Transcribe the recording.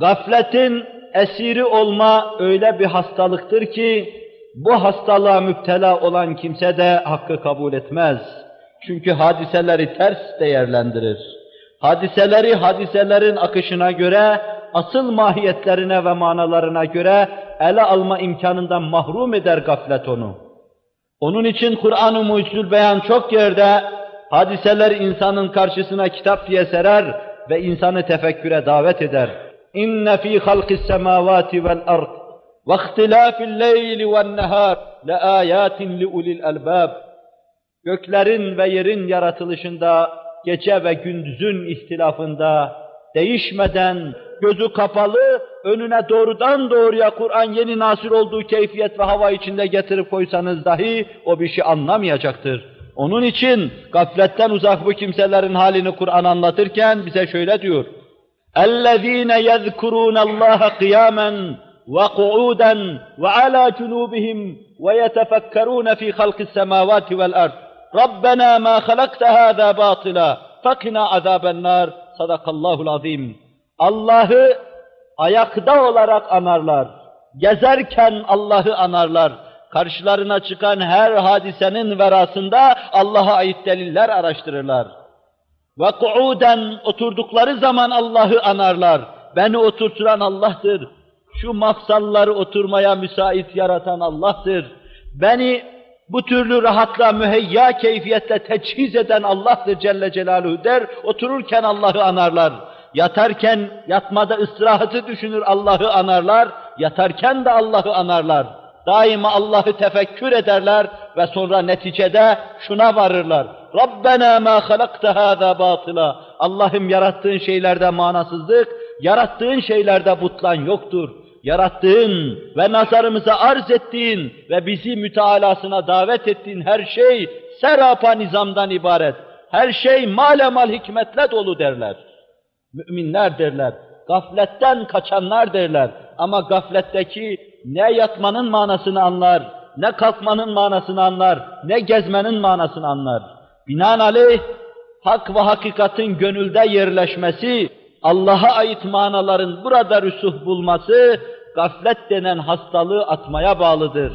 Gafletin esiri olma öyle bir hastalıktır ki, bu hastalığa müptela olan kimse de hakkı kabul etmez. Çünkü hadiseleri ters değerlendirir. Hadiseleri hadiselerin akışına göre, asıl mahiyetlerine ve manalarına göre ele alma imkanından mahrum eder gaflet onu. Onun için Kur'an-ı Mucizül Beyan çok yerde hadiseler insanın karşısına kitap diye serer ve insanı tefekküre davet eder. Ard ve ihtilâfil leyli ven nehâr le âyâtin li ulil albâb. Göklerin ve yerin yaratılışında, gece ve gündüzün ihtilafında, değişmeden, gözü kapalı, önüne doğrudan doğruya Kur'an yeni nasıl olduğu keyfiyet ve hava içinde getirip koysanız dahi o bir şey anlamayacaktır. Onun için gafletten uzak bu kimselerin halini Kur'an anlatırken bize şöyle diyor. اَلَّذ۪ينَ يَذْكُرُونَ اللّٰهَ قِيَامًا وَقُعُودًا وَعَلَى جُنُوبِهِمْ وَيَتَفَكَّرُونَ ف۪ي خَلْقِ السَّمَاوَاتِ وَالْأَرْضِ رَبَّنَا مَا خَلَقْتَ هَذَا بَاطِلًا فَقِنَا عَذَابَ النَّارِ Sadakallahul azim. Allah'ı ayakta olarak anarlar. Gezerken Allah'ı anarlar. Karşılarına çıkan her hadisenin verasında Allah'a ait deliller araştırırlar. Ve kuuden oturdukları zaman Allah'ı anarlar. Beni oturturan Allah'tır. Şu mafsalları oturmaya müsait yaratan Allah'tır. Beni bu türlü rahatla müheyya keyfiyetle teçhiz eden Allah'tır Celle Celaluhu der. Otururken Allah'ı anarlar. Yatarken yatmada ıstirahatı düşünür Allah'ı anarlar. Yatarken de Allah'ı anarlar. Daima Allah'ı tefekkür ederler ve sonra neticede şuna varırlar. Rabbena ma halakta hâzâ batıla. Allah'ım yarattığın şeylerde manasızlık, yarattığın şeylerde butlan yoktur. Yarattığın ve nazarımıza arz ettiğin ve bizi mütealasına davet ettiğin her şey serapa nizamdan ibaret. Her şey malemal hikmetle dolu derler. Müminler derler. Gafletten kaçanlar derler. Ama gafletteki ne yatmanın manasını anlar, ne kalkmanın manasını anlar, ne gezmenin manasını anlar. Binaenaleyh hak ve hakikatin gönülde yerleşmesi, Allah'a ait manaların burada rüsuh bulması, gaflet denen hastalığı atmaya bağlıdır.